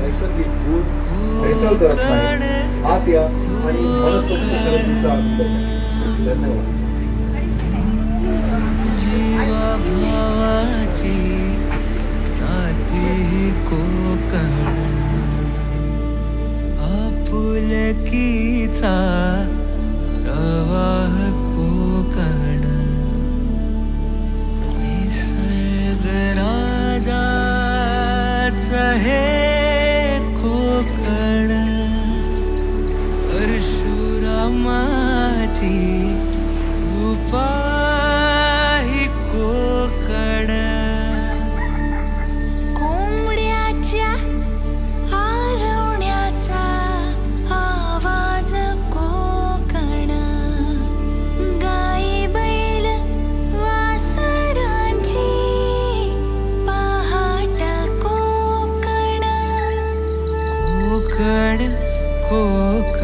नैसर्गिक गुण नैसल करत नाही आत या आणि मनसोक्त खरेदीचा धन्यवाद. आपुलकीचा प्रवाह आमचं हे कोकण परशुरामाची उपा പൂക്കളിൽ കോക്ക